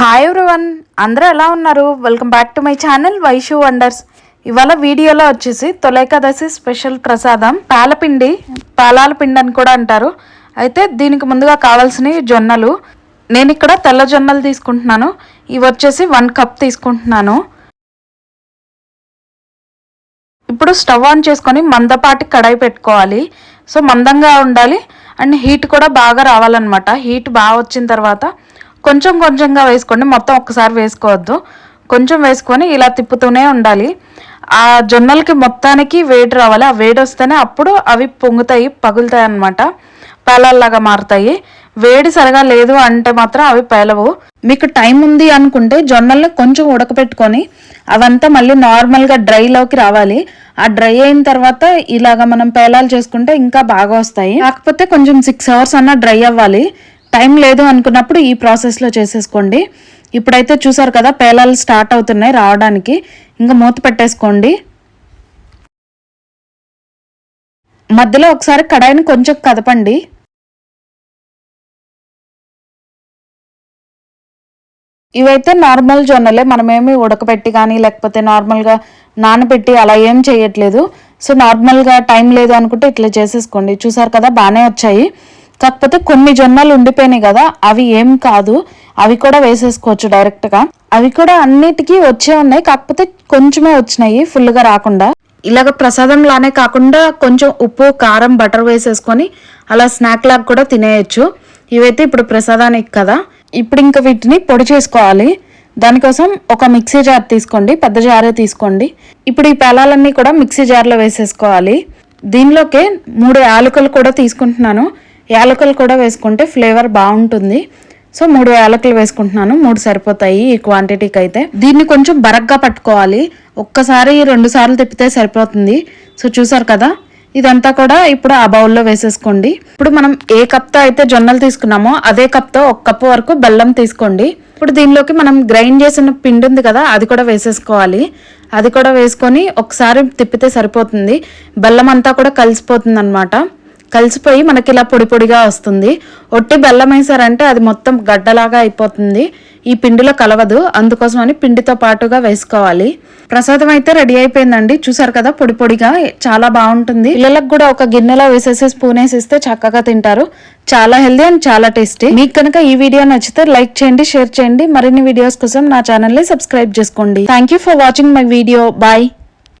Hi everyone అందరూ ఎలా ఉన్నారు? Welcome back to my channel Vaishu wonders ఇవాళ వీడియోలో వచ్చేసి తొలేకాదశి స్పెషల్ ప్రసాదం పాలపిండి పాలాల పిండి అని కూడా అంటారు. అయితే దీనికి ముందుగా కావాల్సినవి జొన్నలు. నేను ఇక్కడ తెల్ల జొన్నలు తీసుకుంటున్నాను. ఇవి వచ్చేసి వన్ కప్ తీసుకుంటున్నాను. ఇప్పుడు స్టవ్ ఆన్ చేసుకొని మందపాటి కడాయి పెట్టుకోవాలి. సో మందంగా ఉండాలి. అండ్ హీట్ కూడా బాగా రావాలన్నమాట. హీట్ బాగా వచ్చిన తర్వాత కొంచెం కొంచెంగా వేసుకోండి. మొత్తం ఒక్కసారి వేసుకోవద్దు. కొంచెం వేసుకొని ఇలా తిప్పుతూనే ఉండాలి. ఆ జొన్నలకి మొత్తానికి వేడి రావాలి. ఆ వేడి వస్తేనే అప్పుడు అవి పొంగుతాయి పగులుతాయి అన్నమాట. పేలల్లాగా మారుతాయి. వేడి సరిగా లేదు అంటే మాత్రం అవి పేలవు. మీకు టైం ఉంది అనుకుంటే జొన్నల్ని కొంచెం ఉడకపెట్టుకొని అవంతా మళ్ళీ నార్మల్గా డ్రైలోకి రావాలి. ఆ డ్రై అయిన తర్వాత ఇలాగ మనం పేలాలు చేసుకుంటే ఇంకా బాగా వస్తాయి. కాకపోతే కొంచెం సిక్స్ అవర్స్ అన్నా డ్రై అవ్వాలి. టైం లేదు అనుకున్నప్పుడు ఈ ప్రాసెస్లో చేసేసుకోండి. ఇప్పుడైతే చూసారు కదా పేలాలు స్టార్ట్ అవుతున్నాయి రావడానికి. ఇంకా మూత పెట్టేసుకోండి. మధ్యలో ఒకసారి కడాయిని కొంచెం కదపండి. ఇవైతే నార్మల్ జొన్నలే మనమేమి ఉడకపెట్టి కానీ లేకపోతే నార్మల్గా నానబెట్టి అలా ఏం చేయట్లేదు. సో నార్మల్గా టైం లేదు అనుకుంటే ఇట్లా చేసేసుకోండి. చూసారు కదా బాగానే వచ్చాయి. కాకపోతే కొన్ని జొన్నలు ఉండిపోయినాయి కదా అవి ఏం కాదు. అవి కూడా వేసేసుకోవచ్చు డైరెక్ట్గా అవి కూడా అన్నిటికీ వచ్చే ఉన్నాయి కాకపోతే కొంచెమే వచ్చినాయి ఫుల్గా రాకుండా. ఇలాగ ప్రసాదం లానే కాకుండా కొంచెం ఉప్పు కారం బటర్ వేసేసుకొని అలా స్నాక్ లాగా కూడా తినేయచ్చు. ఇవైతే ఇప్పుడు ప్రసాదానికి కదా. ఇప్పుడు ఇంకా వీటిని పొడి చేసుకోవాలి. దానికోసం ఒక మిక్సీ జార్ తీసుకోండి పెద్ద జారే తీసుకోండి. ఇప్పుడు ఈ పేలాలన్నీ కూడా మిక్సీ జార్లో వేసేసుకోవాలి. దీనిలోకే మూడు యాలకులు కూడా తీసుకుంటున్నాను. యాలకులు కూడా వేసుకుంటే ఫ్లేవర్ బాగుంటుంది. సో మూడు యాలకులు వేసుకుంటున్నాను. మూడు సరిపోతాయి ఈ క్వాంటిటీకి అయితే దీన్ని కొంచెం బరగ్గా పట్టుకోవాలి. ఒక్కసారి రెండు సార్లు తిప్పితే సరిపోతుంది. సో చూసారు కదా ఇదంతా కూడా ఇప్పుడు ఆ బౌల్లో వేసేసుకోండి. ఇప్పుడు మనం ఏ కప్తో అయితే జొన్నలు తీసుకున్నామో అదే కప్తో ఒక కప్పు వరకు బెల్లం తీసుకోండి. ఇప్పుడు దీనిలోకి మనం గ్రైండ్ చేసిన పిండి ఉంది కదా అది కూడా వేసేసుకోవాలి. అది కూడా వేసుకొని ఒకసారి తిప్పితే సరిపోతుంది. బెల్లం అంతా కూడా కలిసిపోతుంది అనమాట కలిసిపోయి మనకి ఇలా పొడి పొడిగా వస్తుంది. ఒట్టి బెల్లం వేసారంటే అది మొత్తం గడ్డలాగా అయిపోతుంది. ఈ పిండిలో కలవదు. అందుకోసమని పిండితో పాటుగా వేసుకోవాలి. ప్రసాదం అయితే రెడీ అయిపోయిందండి. చూసారు కదా పొడి పొడిగా చాలా బాగుంటుంది. పిల్లలకు కూడా ఒక గిన్నెలో వేసేసి స్పూన్ వేసేస్తే చక్కగా తింటారు. చాలా హెల్దీ అండ్ చాలా టేస్టీ. మీకు కనుక ఈ వీడియో నచ్చితే లైక్ చేయండి షేర్ చేయండి. మరిన్ని వీడియోస్ కోసం నా ఛానల్ని సబ్స్క్రైబ్ చేసుకోండి. Thank you for watching my video. Bye.